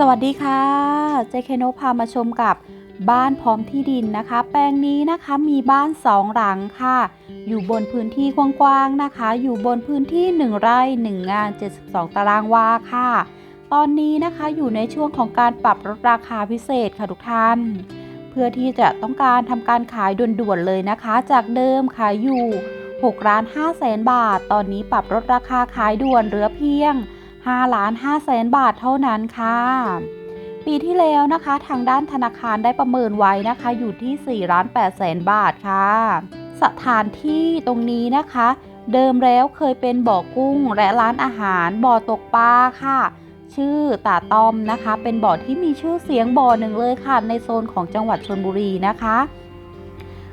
สวัสดีค่ะ เจเคโนพามาชมกับบ้านพร้อมที่ดินนะคะ แปลงนี้นะคะมีบ้านสองหลังค่ะ อยู่บนพื้นที่กว้างๆนะคะ อยู่บนพื้นที่ 1 ไร่ 1 งาน 72 ตารางวาค่ะ ตอนนี้นะคะอยู่ในช่วงของการปรับลดราคาพิเศษค่ะทุกท่าน เพื่อที่จะต้องการทำการขายด่วนๆเลยนะคะ จากเดิมขายอยู่6ล้าน5แสนบาท ตอนนี้ปรับลดราคาขายด่วนเหลือเพียง 5ล้าน5แสนบาทเท่านั้นค่ะ ปีที่แล้วนะคะ ทางด้านธนาคารได้ประเมินไว้นะคะ อยู่ที่4ล้าน8แสนบาทค่ะ สถานที่ตรงนี้นะคะ เดิมแล้วเคยเป็นบ่อกุ้ง และร้านอาหารบ่อตกปลาค่ะชื่อตาต้อมนะคะ เป็นบ่อที่มีชื่อเสียงบ่อหนึ่งเลยค่ะ ในโซนของจังหวัดชลบุรีนะคะ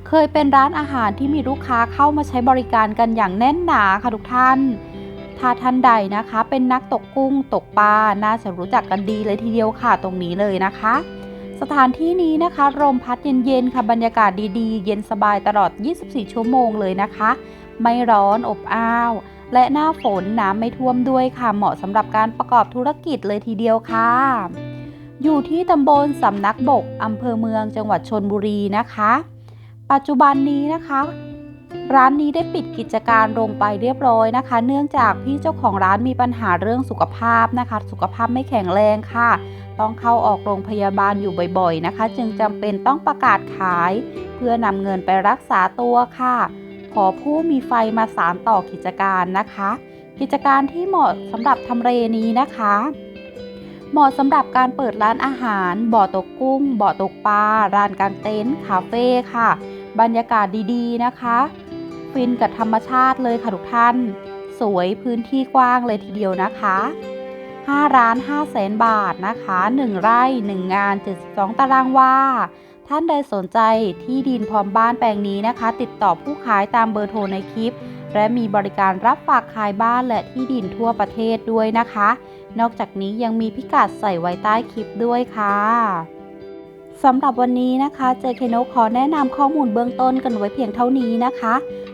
เคยเป็นร้านอาหารที่มีลูกค้าเข้ามาใช้บริการกันอย่างแน่นหนาค่ะทุกท่าน ถ้าท่านใดนะคะ เป็นนักตกกุ้งตกปลาน่าจะรู้จักกันดีเลยทีเดียวค่ะตรงนี้เลยนะคะ สถานที่นี้นะคะลมพัดเย็นๆค่ะบรรยากาศดีๆ เย็นสบายตลอด 24 ชั่วโมงเลยนะคะ ไม่ร้อนอบอ้าว และหน้าฝนน้ำไม่ท่วมด้วยค่ะเหมาะสำหรับการประกอบธุรกิจเลยทีเดียวค่ะ อยู่ที่ตำบลสำนักบกอำเภอเมืองจังหวัดชนบุรีนะคะ ปัจจุบันนี้นะคะ ร้านนี้ได้ปิดกิจการลงไปเรียบร้อยนะคะ เนื่องจากพี่เจ้าของร้านมีปัญหาเรื่องสุขภาพนะคะ สุขภาพไม่แข็งแรงค่ะ ต้องเข้าออกโรงพยาบาลอยู่บ่อยๆนะคะ จึงจำเป็นต้องประกาศขาย เพื่อนำเงินไปรักษาตัวค่ะ ขอผู้มีไฟมาสานต่อกิจการนะคะ กิจการที่เหมาะสำหรับทำเลนี้นะคะ เหมาะสำหรับการเปิดร้านอาหาร บ่อตกกุ้ง บ่อตกปลาร้านกางเต็นท์คาเฟ่ค่ะ บรรยากาศดีๆนะคะ ฟินกับธรรมชาติเลยค่ะทุกท่าน สวยพื้นที่กว้างเลยทีเดียวนะคะ5ร้าน5แสนบาทนะคะ 1 ไร่ 1 งาน 72 ตารางวาท่านใดสนใจที่ดินพร้อมบ้านแปลงนี้นะคะ ติดต่อผู้ขายตามเบอร์โทรในคลิป และมีบริการรับฝากขายบ้านและที่ดินทั่วประเทศด้วยนะคะ นอกจากนี้ยังมีพิกัดใส่ไว้ใต้คลิปด้วยค่ะสำหรับวันนี้นะคะเจเคโนขอแนะนำข้อมูลเบื้องต้นกันไว้เพียงเท่านี้นะคะ